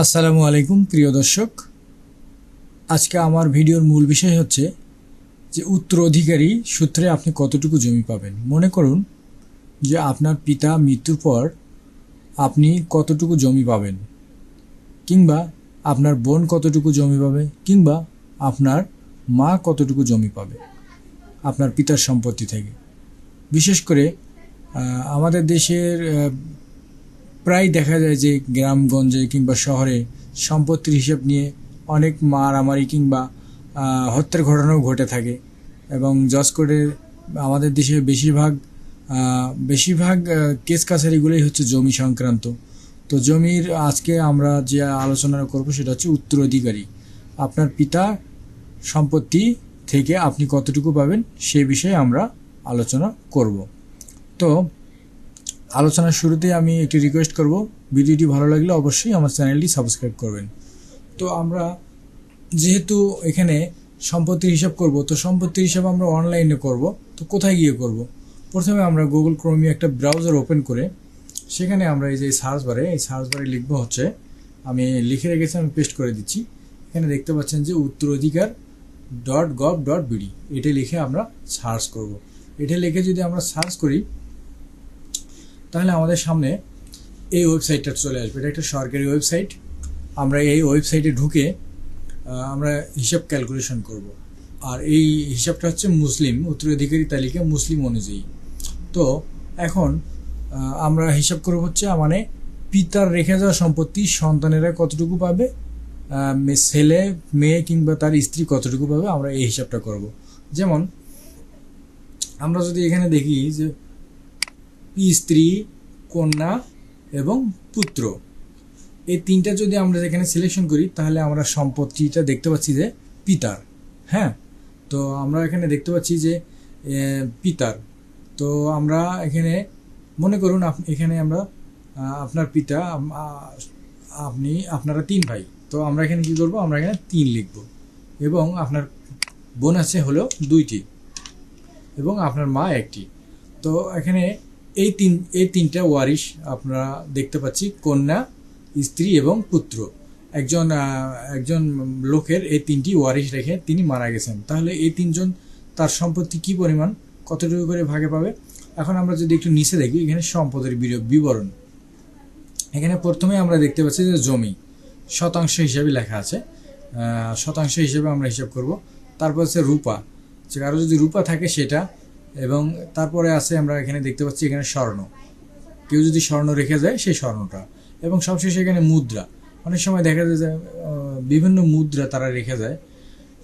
আসসালামু আলাইকুম, প্রিয় দর্শক। আজকে আমার ভিডিওর মূল বিষয় হচ্ছে যে উত্তরাধিকারী সূত্রে আপনি কতটুকু জমি পাবেন। মনে করুন যে আপনার পিতা মৃত্যুর পর আপনি কতটুকু জমি পাবেন, কিংবা আপনার বোন কতটুকু জমি পাবে, কিংবা আপনার মা কতটুকু জমি পাবে, আপনার পিতার সম্পত্তি থেকে। বিশেষ করে আমাদের দেশের প্রায় দেখা যায় যে গ্রামগঞ্জে কিংবা শহরে সম্পত্তির হিসাব নিয়ে অনেক মারামারি কিংবা হত্যার ঘটনাও ঘটে থাকে। এবং জজ কোর্টের আমাদের দেশে বেশিরভাগ বেশিরভাগ কেস কাছারিগুলোই হচ্ছে জমি সংক্রান্ত। তো জমির আজকে আমরা যে আলোচনা করব সেটা হচ্ছে উত্তরাধিকারী। আপনার পিতা সম্পত্তি থেকে আপনি কতটুকু পাবেন সে বিষয়ে আমরা আলোচনা করব। তো আলোচনার শুরুতে আমি একটি রিকোয়েস্ট করব। ভিডিওটি ভালো লাগলে অবশ্যই আমার চ্যানেলটি সাবস্ক্রাইব করবেন। তো আমরা যেহেতু এখানে সম্পত্তির হিসাব করব, তো সম্পত্তির হিসাব আমরা অনলাইনে করব। তো কোথায় গিয়ে করব? প্রথমে আমরা গুগল ক্রোমে একটা ব্রাউজার ওপেন করে, সেখানে আমরা এই যে সার্চ বারে এই সার্চ বারে লিখব হচ্ছে, আমি লিখে রেখেছি, আমি পেস্ট করে দিচ্ছি। এখানে দেখতে পাচ্ছেন যে উত্তরাধিকার ডট গভ ডট বিডি এটা লিখে আমরা সার্চ করব। এটা লিখে যদি আমরা সার্চ করি তাহলে আমাদের সামনে এই ওয়েবসাইটটা চলে আসবে। এটা একটা সরকারি ওয়েবসাইট আমরা এই ওয়েবসাইটে ঢুকে আমরা হিসাব ক্যালকুলেশন করব। আর এই হিসাবটা হচ্ছে মুসলিম, উত্তরাধিকারী তালিকা মুসলিম অনুযায়ী। তো এখন আমরা হিসাব করব হচ্ছে মানে পিতার রেখে যাওয়া সম্পত্তি সন্তানেরা কতটুকু পাবে ছেলে, মেয়ে কিংবা তার স্ত্রী কতটুকু পাবে, আমরা এই হিসাবটা করব। যেমন, আমরা যদি এখানে দেখি যে স্ত্রী, কন্যা এবং পুত্র। এই তিনটা যদি আমরা এখানে সিলেকশন করি, তাহলে আমরা সম্পত্তিটা দেখতে পাচ্ছি যে পিতার। হ্যাঁ? তো আমরা এখানে দেখতে পাচ্ছি যে পিতার। তো আমরা এখানে মনে করুন এখানে আমরা আপনার পিতা আপনি, আপনারা তিন ভাই। তো আমরা এখানে কি করব? আমরা এখানে তিন লিখব। এবং আপনার বোন আছে হলো দুইটি। এবং আপনার মা একটি। তো এখানে এই তিন, এই তিনটা ওয়ারিশ আপনারা দেখতে পাচ্ছি, কন্যা, স্ত্রী এবং পুত্র। একজন একজন লোকের এই তিনটি ওয়ারিশ রেখে তিনি মারা গেছেন। তাহলে এই তিনজন তার সম্পত্তি কি পরিমাণ? কতটুকু করে ভাগে পাবে? এখন আমরা যদি একটু নিচে দেখি, এখানে সম্পদের বির- বিবরণ। এখানে প্রথমে আমরা দেখতে পাচ্ছি যে জমি, শতাংশ হিসাবে লেখা আছে। শতাংশ হিসেবে আমরা হিসাব করব। তারপর হচ্ছে রূপা। কারও যদি রূপা থাকে, সেটা এবং তারপরে আছে আমরা এখানে দেখতে পাচ্ছি এখানে স্বর্ণ। কেউ যদি স্বর্ণ রেখে যায়, সেই স্বর্ণটা। এবং সবশেষে এখানে মুদ্রা। অনেক সময় দেখা যায় যে বিভিন্ন মুদ্রা তারা রেখে যায়।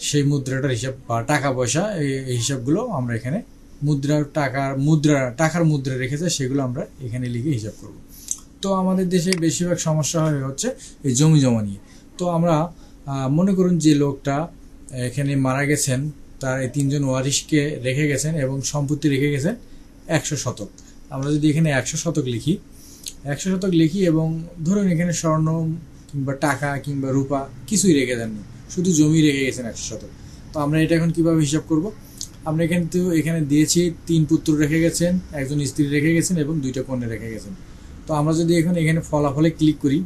সেই মুদ্রাটার হিসাব বা টাকা পয়সা, এই হিসাবগুলো আমরা এখানে মুদ্রার টাকার, মুদ্রা টাকার মুদ্রা রেখে যায়, সেগুলো আমরা এখানে লিখে হিসাব করব। তো আমাদের দেশে বেশিরভাগ সমস্যা হয় হচ্ছে এই জমি জমা নিয়ে। তো আমরা মনে করুন যে লোকটা এখানে মারা গেছেন তার এই তিনজন ওয়ারিশকে রেখে গেছেন এবং সম্পত্তি রেখে গেছেন একশো শতক। আমরা যদি এখানে একশো শতক লিখি, একশো শতক লিখি এবং ধরুন এখানে স্বর্ণ কিংবা টাকা কিংবা রূপা কিছুই রেখে দেননি, শুধু জমি রেখে গেছেন একশো শতক। তো আমরা এটা এখন কীভাবে হিসাব করব? আমরা এখানে তো এখানে দিয়েছি, তিন পুত্র রেখে গেছেন, একজন স্ত্রী রেখে গেছেন এবং দুইটা কন্যা রেখে গেছেন। তো আমরা যদি এখন এখানে ফলাফলে ক্লিক করি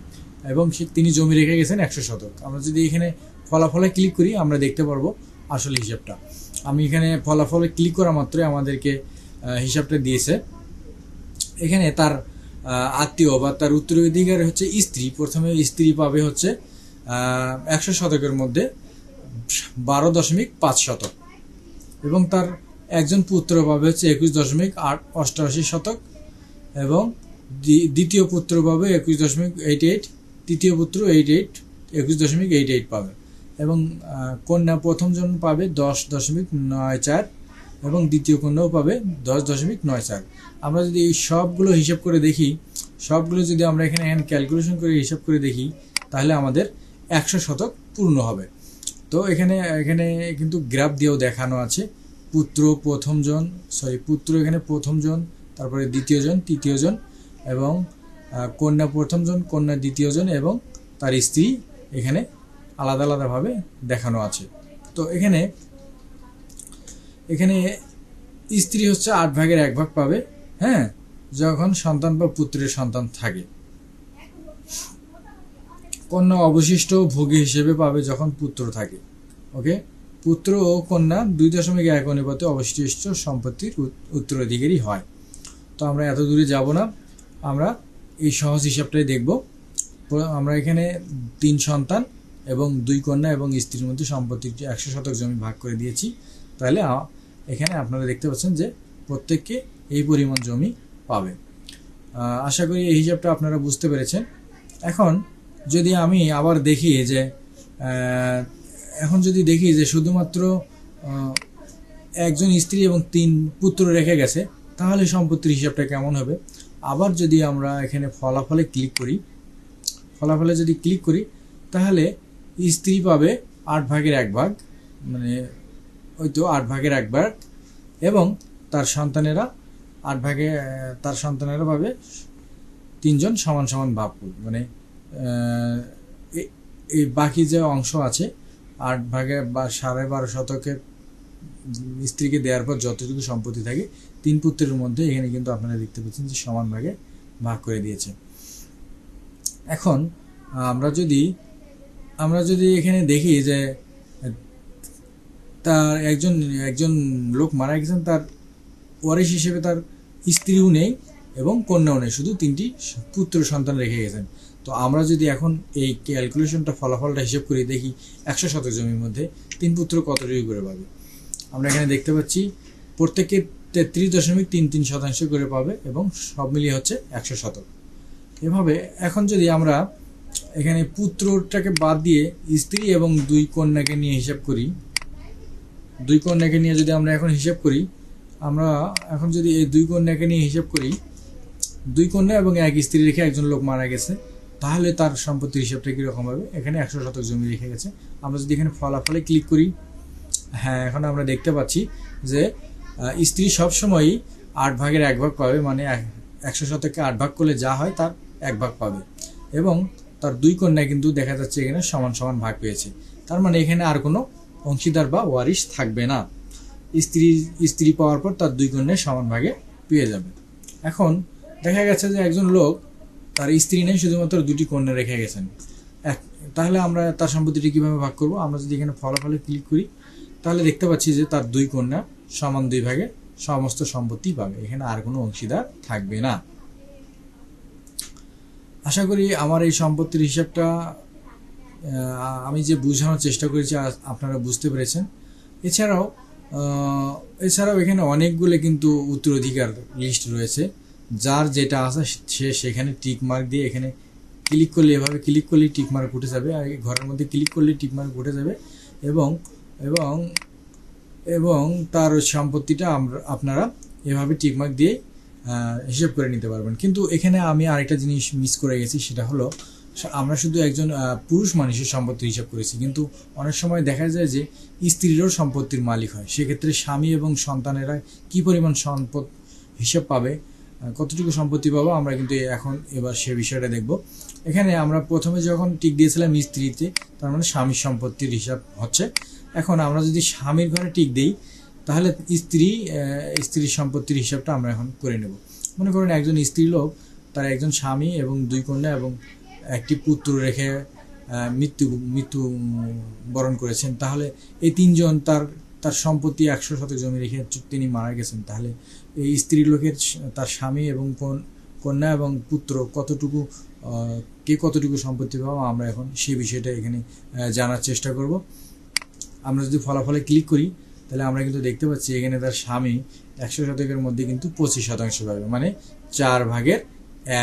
এবং সে তিনি জমি রেখে গেছেন একশো শতক। আমরা যদি এখানে ফলাফলে ক্লিক করি, আমরা দেখতে পারব আসল হিসাবটা। আমি এখানে ফলাফলে ক্লিক করা মাত্রই আমাদেরকে হিসাবটা দিয়েছে। এখানে তার আত্মীয় বা তার উত্তরাধিকার হচ্ছে স্ত্রী। প্রথমে স্ত্রী পাবে হচ্ছে একশো শতকের মধ্যে বারো দশমিক পাঁচ শতক। এবং তার একজন পুত্র পাবে হচ্ছে একুশ দশমিক আট, অষ্টআশি শতক। এবং দ্বিতীয় পুত্র পাবে একুশ দশমিক এইট এইট তৃতীয় পুত্র এইট এইট একুশ দশমিক এইট এইট পাবে। এবং কন্যা প্রথমজন পাবে দশ দশমিক নয় চার এবং দ্বিতীয় কন্যাও পাবে দশ দশমিক নয় চার। আমরা যদি এই সবগুলো হিসাব করে দেখি, সবগুলো যদি আমরা এখানে এখানে ক্যালকুলেশন করে হিসাব করে দেখি, তাহলে আমাদের একশো শতক পূর্ণ হবে। তো এখানে এখানে কিন্তু গ্রাফ দিয়েও দেখানো আছে। পুত্র প্রথমজন সরি পুত্র এখানে প্রথমজন তারপরে দ্বিতীয়জন তৃতীয়জন এবং কন্যা প্রথমজন কন্যা দ্বিতীয়জন এবং তার স্ত্রী এখানে আলাদা আলাদাভাবে দেখানো আছে। তো এখানে এখানে স্ত্রী হচ্ছে আট ভাগের এক ভাগ পাবে হ্যাঁ? যখন সন্তান বা পুত্রের সন্তান থাকে। কন্যা অবশিষ্ট ভোগী হিসেবে পাবে যখন পুত্র থাকে। ওকে? পুত্র ও কন্যা দুই দশমিক এক অনুপাতে অবশিষ্ট সম্পত্তির উত- উত্তরাধিকারী হয়। তো আমরা এত দূরে যাব না। আমরা এই সহজ হিসাবটাই দেখব। আমরা এখানে তিন সন্তান এবং দুই কন্যা এবং স্ত্রীর মধ্যে সম্পত্তির একশো শতক জমি ভাগ করে দিয়েছি, তাহলে এখানে আপনারা দেখতে পাচ্ছেন যে প্রত্যেককে এই পরিমাণ জমি পাবে। আশা করি এই হিসাবটা আপনারা বুঝতে পেরেছেন। এখন যদি আমি আবার দেখি যে এখন যদি দেখি যে শুধুমাত্র একজন স্ত্রী এবং তিন পুত্র রেখে গেছে, তাহলে সম্পত্তির হিসাবটা কেমন হবে? আবার যদি আমরা এখানে ফলাফলে ক্লিক করি, ফলাফলে যদি ক্লিক করি, তাহলে স্ত্রী পাবে আট ভাগের এক ভাগ মানে ওই তো আট ভাগের এক ভাগ এবং তার সন্তানেরা আট ভাগে তার সন্তানেরা পাবে তিনজন সমান সমান ভাগ মানে এই বাকি যে অংশ আছে আট ভাগে বা সাড়ে বারো শতকের উম, স্ত্রীকে দেওয়ার পর যতটুকু সম্পত্তি থাকে তিন পুত্রের মধ্যে এখানে কিন্তু আপনারা দেখতে পাচ্ছেন যে সমান ভাগে ভাগ করে দিয়েছে। এখন আমরা যদি আমরা যদি এখানে দেখি যে, তার একজন একজন লোক মারা গেছেন, তার ওয়ারিশ হিসেবে তার স্ত্রীও নেই এবং কন্যাও নেই, শুধু তিনটি পুত্র সন্তান রেখে গেছেন। তো আমরা যদি এখন এই ক্যালকুলেশনটা, ফলাফলটা হিসেব করি দেখি, একশো শতক জমির মধ্যে তিন পুত্র কতটুকু করে পাবে? আমরা এখানে দেখতে পাচ্ছি, প্রত্যেকে তেত্রিশ দশমিক তিন তিন শতাংশ করে পাবে এবং সব মিলিয়ে হচ্ছে একশো শতক। এভাবে এখন যদি আমরা এখানে পুত্রটাকে বাদ দিয়ে স্ত্রী এবং দুই কন্যাকে নিয়ে হিসাব করি। দুই কন্যাকে নিয়ে যদি আমরা এখন হিসাব করি, আমরা এখন যদি এই দুই কন্যাকে নিয়ে হিসাব করি, দুই কন্যা এবং এক স্ত্রী রেখে একজন লোক মারা গেছে, তাহলে তার সম্পত্তির হিসাবটা কীরকম হবে? এখানে একশো শতক জমি রেখে গেছে। আমরা যদি এখানে ফলাফলে ক্লিক করি হ্যাঁ এখন আমরা দেখতে পাচ্ছি যে স্ত্রী সবসময়ই আট ভাগের এক ভাগ পাবে মানে এক- একশো শতকে আট ভাগ করলে যা হয় তার এক ভাগ পাবে। এবং তার দুই কন্যা কিন্তু দেখা যাচ্ছে এখানে সমান সমান ভাগ পেয়েছে। তার মানে এখানে আর কোনো অংশীদার বা ওয়ারিশ থাকবে না। স্ত্রী স্ত্রী পাওয়ার পর তার দুই কন্যা সমান ভাগে পেয়ে যাবে। এখন দেখা গেছে যে একজন লোক তার স্ত্রী নেই, শুধুমাত্র দুটি কন্যা রেখে গেছেন। এক, তাহলে আমরা তার সম্পত্তিটি কীভাবে ভাগ করব? আমরা যদি এখানে ফলাফলে ক্লিক করি, তাহলে দেখতে পাচ্ছি যে তার দুই কন্যা সমান দুই ভাগে সমস্ত সম্পত্তি পাবে। এখানে আর কোনো অংশীদার থাকবে না। আশা করি আমার এই সম্পত্তির হিসাবটা আমি যে বোঝানোর চেষ্টা করেছি আপনারা বুঝতে পেরেছেন। এছাড়াও এছাড়াও এখানে অনেকগুলো কিন্তু উত্তরাধিকার লিস্ট রয়েছে। যার যেটা আছে, সে সেখানে টিক মার্ক দিয়ে এখানে ক্লিক করলে এভাবে ক্লিক করলেই টিক মার্ক উঠে যাবে। আর ঘরের মধ্যে ক্লিক করলে টিক মার্ক উঠে যাবে। এবং এবং এবং তার সম্পত্তিটা আমরা, আপনারা এভাবে টিক মার্ক দিয়ে হিসেব করে নিতে পারবেন। কিন্তু এখানে আমি আরেকটা জিনিস মিস করে গেছি, সেটা হলো, আমরা শুধু একজন পুরুষ মানুষের সম্পত্তির হিসাব করেছি, কিন্তু অনেক সময় দেখা যায় যে স্ত্রীরও সম্পত্তির মালিক হয়। সেক্ষেত্রে স্বামী এবং সন্তানেরা কি পরিমাণ সম্পদ হিসাব পাবে কতটুকু সম্পত্তি পাবো, আমরা কিন্তু এখন এবার সে বিষয়টা দেখব। এখানে আমরা প্রথমে যখন টিক দিয়েছিলাম স্ত্রীতে, তার মানে স্বামীর সম্পত্তির হিসাব হচ্ছে। এখন আমরা যদি স্বামীর ঘরে টিক দিই তাহলে স্ত্রী স্ত্রীর সম্পত্তির হিসাবটা আমরা এখন করে নেব। মনে করুন একজন স্ত্রী লোক, তার একজন স্বামী এবং দুই কন্যা এবং একটি পুত্র রেখে মৃত্যু মৃত্যু বরণ করেছেন, তাহলে এই তিনজন তার তার সম্পত্তি একশো শতক জমি রেখে তিনি মারা গেছেন। তাহলে এই স্ত্রী লোকের তার স্বামী এবং কোন, কন্যা এবং পুত্র কতটুকু কে কতটুকু সম্পত্তি পাবো আমরা এখন সেই বিষয়টা এখানে জানার চেষ্টা করব। আমরা যদি ফলাফলে ক্লিক করি তাহলে আমরা কিন্তু দেখতে পাচ্ছি এখানে তার স্বামী একশো শতকের মধ্যে কিন্তু পঁচিশ শতাংশ পাবে মানে চার ভাগের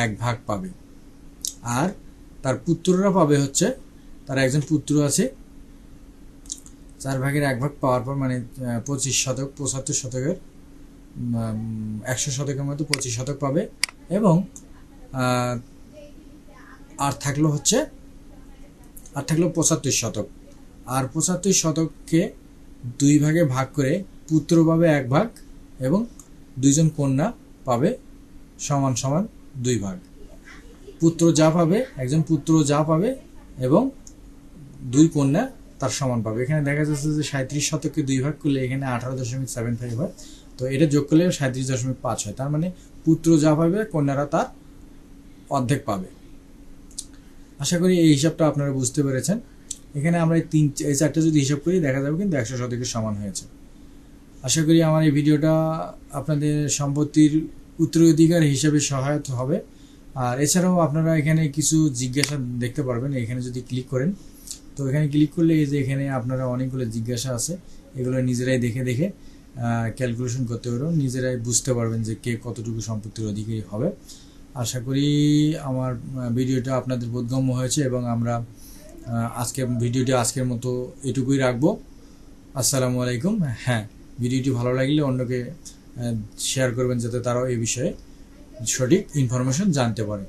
এক ভাগ পাবে। আর তার পুত্ররা পাবে হচ্ছে, তার একজন পুত্র আছে, চার ভাগের এক ভাগ পাওয়ার পর মানে পঁচিশ শতক, পঁচাত্তর শতকের একশো শতকের মধ্যে পঁচিশ শতক পাবে এবং আর থাকল হচ্ছে, আর থাকল পঁচাত্তর শতক। আর পঁচাত্তর শতককে দুই ভাগে ভাগ করে পুত্র পাবে এক ভাগ এবং দুইজন কন্যা পাবে সমান সমান দুই ভাগ। পুত্র যা পাবে, একজন পুত্র যা পাবে এবং দুই কন্যা তার সমান পাবে। এখানে দেখা যাচ্ছে যে সাঁত্রিশ শতককে দুই ভাগ করলে এখানে আঠারো দশমিক সেভেন ফাইভ হয়। তো এটা যোগ করলে সাঁত্রিশ দশমিক পাঁচ হয়। তার মানে পুত্র যা পাবে, কন্যারা তার অর্ধেক পাবে। আশা করি এই হিসাবটা আপনারা বুঝতে পেরেছেন। এখানে আমরা এই তিন, এই চারটে যদি হিসাব করি, দেখা যাবে কিন্তু একশো শতকের সমান হয়েছে। আশা করি আমার এই ভিডিওটা আপনাদের সম্পত্তির উত্তরাধিকার হিসাবে সহায়ক হবে। আর এছাড়াও আপনারা এখানে কিছু জিজ্ঞাসা দেখতে পারবেন, এখানে যদি ক্লিক করেন। তো এখানে ক্লিক করলে এই যে এখানে আপনারা অনেকগুলো জিজ্ঞাসা আছে, এগুলো নিজেরাই দেখে দেখে ক্যালকুলেশন করতে পারবেন। নিজেরাই বুঝতে পারবেন যে কে কতটুকু সম্পত্তির অধিকারী হবে। আশা করি আমার ভিডিওটা আপনাদের বোধগম্য হয়েছে এবং আমরা আজকে ভিডিওটি আজকের মতো এটুকুই রাখব। আসসালামু আলাইকুম। হ্যাঁ ভিডিওটি ভালো লাগলে অন্যকে শেয়ার করবেন যাতে তারাও এই বিষয়ে সঠিক ইনফরমেশন জানতে পারে।